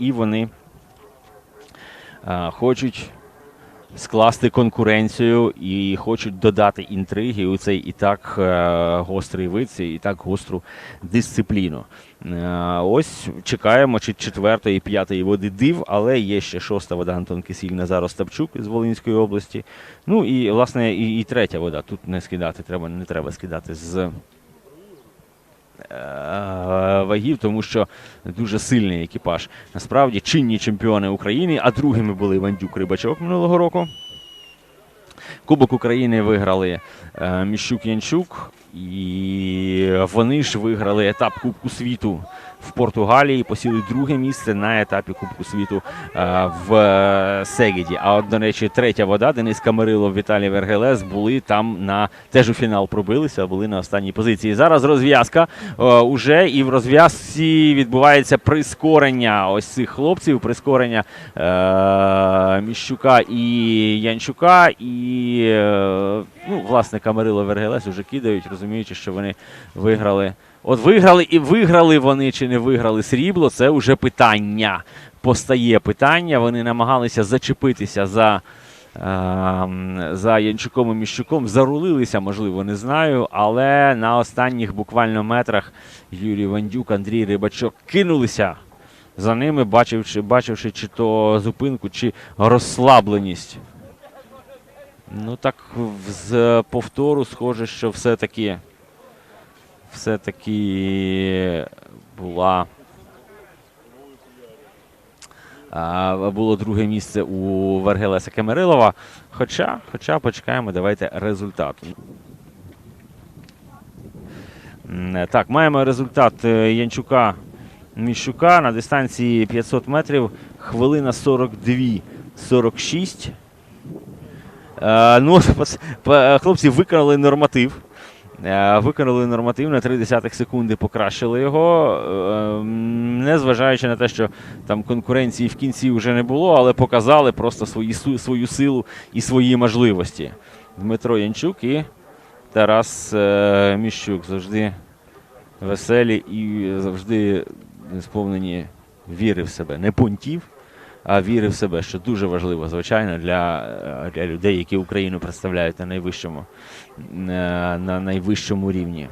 і вони е, хочуть скласти конкуренцію і хочуть додати інтриги у цей і так е, гострий вид, і так гостру дисципліну. Е, ось чекаємо чи четвертої, і п'ятої води див, але є ще шоста вода Антон Кисіль, Назар Остапчук з Волинської області. Ну і власне і, і третя вода. Тут не скидати треба, не треба скидати з вагів, тому що дуже сильний екіпаж. Насправді чинні чемпіони України, а другими були Вандюк Рибачок минулого року. Кубок України виграли е, Міщук Янчук, і вони ж виграли етап Кубку світу в Португалії, посіли друге місце на етапі Кубку світу е, в е, Сегеді. А от, до речі, третя вода, Денис Камарилов, Віталій Вергелес були там на теж у фінал пробилися, були на останній позиції. Зараз розв'язка е, уже, і в розв'язці відбувається прискорення ось цих хлопців, прискорення Міщука і Янчука. І ну, власне Камарило Вергелес уже кидають, розуміючи, що вони виграли. От виграли і виграли вони чи не виграли срібло, це вже питання. Постає питання. Вони намагалися зачепитися за, ем, за Янчуком і Міщуком. Зарулилися, можливо, не знаю. Але на останніх буквально метрах Юрій Вандюк, Андрій Рибачок кинулися за ними, бачивши, бачивши чи то зупинку, чи розслабленість. Ну так з повтору схоже, що все-таки все-таки була. Було друге місце у Вергелеса Кемерилова. Хоча, хоча почекаємо, давайте результату. М, Так, маємо результат е, Янчука Міщука на дистанції 500 метрів. Хвилина 42-46. Е, ну, хлопці виконали норматив. Е, Виконали норматив на 0,3 секунди, покращили його. Е, Незважаючи на те, що там конкуренції в кінці вже не було, але показали просто свої, свою силу і свої можливості. Дмитро Янчук і Тарас е, Міщук завжди веселі і завжди сповнені віри в себе. Не пунктів, а віри в себе, що дуже важливо, звичайно, для, е, для людей, які Україну представляють на найвищому, е, на найвищому рівні.